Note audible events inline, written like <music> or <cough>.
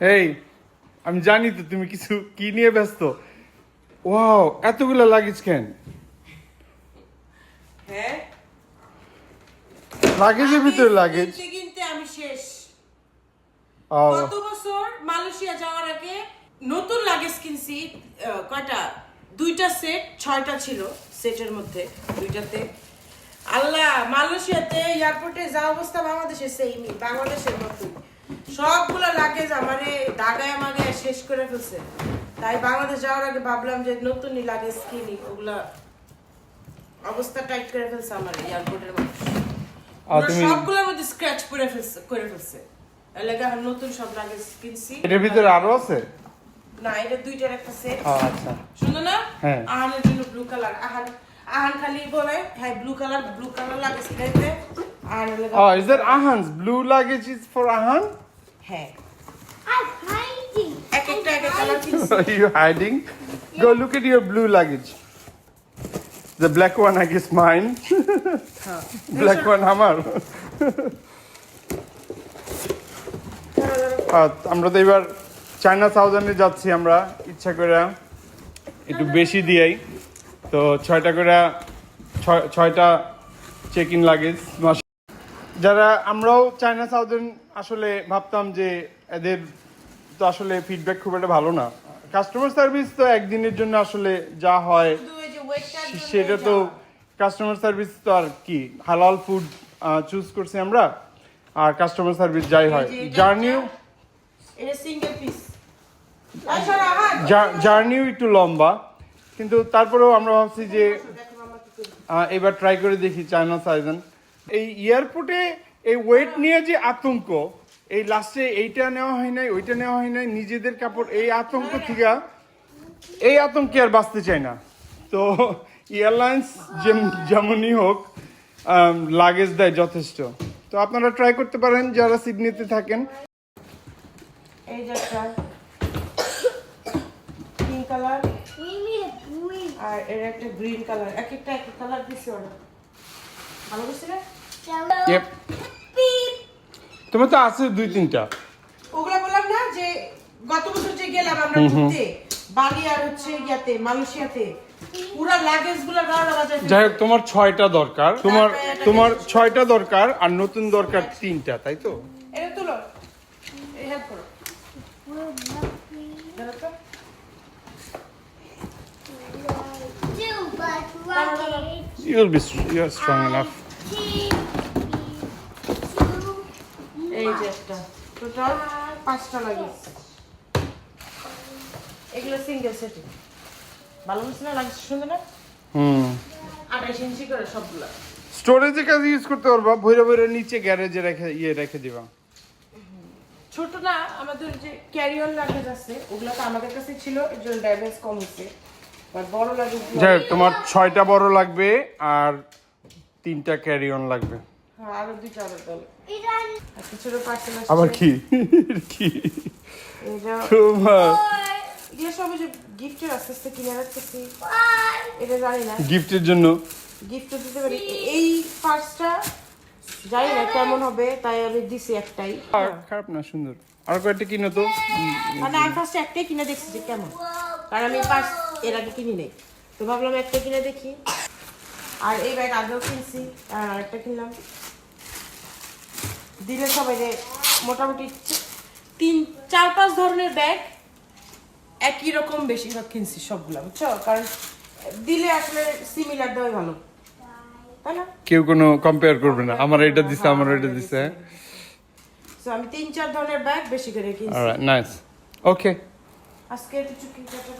এই আমি জানি তো তুমি কিছু কি নিয়ে ব্যস্ত। ওয়াও এতগুলো লাগেজ কেন? হ্যাঁ? লাগেজের ভিতরে লাগেজ কিনতে আমি শেষ। গত বছর মালয়েশিয়া যাওয়ার আগে নতুন লাগেজ কিনছি কয়টা? দুইটা সেট ছয়টা ছিল সেটের মধ্যে দুইটাতে। আল্লাহ মালয়েশিয়াতে এয়ারপোর্টে যা অবস্থা বাংলাদেশে সেইমই বাংলাদেশের মতোই। সবগুলো লাগেজ আমারে দাগায় মাগায় শেষ করে ফেলছে। তাই বাংলাদেশ যাওয়ার আগে ভাবলাম যে নতুনই লাগেজ কিনি ওগুলা অবস্থা টাইট করে ফেলছে আমার এয়ারপোর্টের মানুষ। সবগুলোর মধ্যে স্ক্র্যাচ করে ফেলছে করে ফেলছে। এলাকা নতুন সব লাগেজ কিনছি। এটার ভিতরে আরও আছে? না এটা দুইটার একটা সেট আচ্ছা। সুন্দর না? হ্যাঁ। আহানের জন্য ব্লু কালার আহান আহান খালি বলে হ্যাঁ blue colour blue colour luggage কিনাইতে আর এলাকা Oh, is that Ahan's? Blue luggage is for Ahan? হ্যাঁ hiding. এক একটা এক কালার কিনছি Are you hiding? Go look at your blue luggage. The black one, I guess mine. <laughs> black one, আমার আহ, <laughs> আমরা তো এবার চায়না সাউদার্নে যাচ্ছি আমরা ইচ্ছা করে একটু বেশি দিয়াই তো ছয়টা করে ছয়- ছয়টা চেক ইন লাগেজ যারা আমরাও চায়না সাউদার্ন আসলে ভাবতাম যে এদের তো আসলে ফিডব্যাক খুব একটা ভালো না। কাস্টমার সার্ভিস তো একদিনের জন্য আসলে যা হয় সেটা তো কাস্টমার সার্ভিস তো আর কি হালাল ফুড চুজ করছি আমরা আর কাস্টমার সার্ভিস যাই হয়। জার্নিও আচ্ছা জার্নিও একটু লম্বা কিন্তু তারপরেও আমরা ভাবছি যে এবার ট্রাই করে দেখি চায়না সাইজন এই এয়ারপোর্টে এই ওয়েট নিয়ে যে আতঙ্ক, এই লাস্টে এইটা নেওয়া হয় নাই, ওইটা নেওয়া হয় নাই, নিজেদের কাপড়, এই আতঙ্ক থেকে এই আতঙ্কে আর বাঁচতে চাই না তো এয়ারলাইন্স যেমনই হোক লাগেজ দেয় যথেষ্ট তো আপনারা ট্রাই করতে পারেন, যারা সিডনিতে থাকেন. আর এর একটা গ্রিন কালার এক একটা এক কালার দিছে ওরা ভালো. Beep. তোমার তো আছে দুই তিনটা। ওগুলা বললাম না যে গত বছর যে গেলাম আমরা ঘুরতে বালি আর হচ্ছে ইয়াতে মালয়েশিয়াতে পুরা লাগেজগুলা যাই হোক তোমার ছয়টা দরকার। তোমার তোমার ছয়টা দরকার আর নতুন দরকার তিনটা তাই তো? এটা তুলো এই হেল্প করো. You'll be you're strong enough. Two. এই যে একটা। টোটাল পাঁচটা লাগেজ এগুলো সিঙ্গেল সেটে ভালো বুঝছে না? লাগছে না? হুম। আঠাইশ ইঞ্চি করে সবগুলা। স্টোরেজে কাজে ইউজ করতে পারবা ভৈরা ভৈরা নিচে গ্যারেজে রেখে ইয়ে রেখে দিবা। ছোট না আমাদের যে ক্যারিয়ন লাগেজ আছে ওগুলো তো আমাদের কাছে ছিল এর জন্য ড্যামেজ কম বড় লাগেজ যাই তোমার ছয়টা বড় লাগবে আর তিনটা ক্যারি অন লাগবে। আরও দুইটা আরও দল একটা ছোট পার্সেল আবার কি? কি? এটা তোমার এগুলো সব যে গিফটের আস্তে আস্তে কিনে রাখতেছি। এটা জানি না। গিফটের জন্য। গিফট দিতে পারি। এই পার্সটা জানি না কেমন হবে তাই আমি দিছি একটাই। আর খারাপ না সুন্দর। আর কয়েকটা কিনো তো। মানে আমি ফার্স্টে একটাই কিনে দেখছি যে কেমন। কারণ আমি পার্স এর আগে কিনি নেই। তো ভাবলাম একটা কিনে দেখি। আর এই ব্যাগ আগেও কিনছি আর আরেকটা কিনলাম। দিলে সবাই যে মোটামুটি তিন চার পাঁচ ধরনের ব্যাগ একই রকম বেশি বেশিরভাগ কিনছি সবগুলো বুঝছ? কারণ দিলে আসলে সিমিলার দেওয়াই ভালো। তাই না? কেউ কোনো কম্পেয়ার করবে না। আমার এটা দিছে আমার এটা দিছে। তো আমি তিন চার ধরনের ব্যাগ বেশি করে কিনছি। অলরাইট নাইস ওকে আজকে একটু চুক্তি কাটা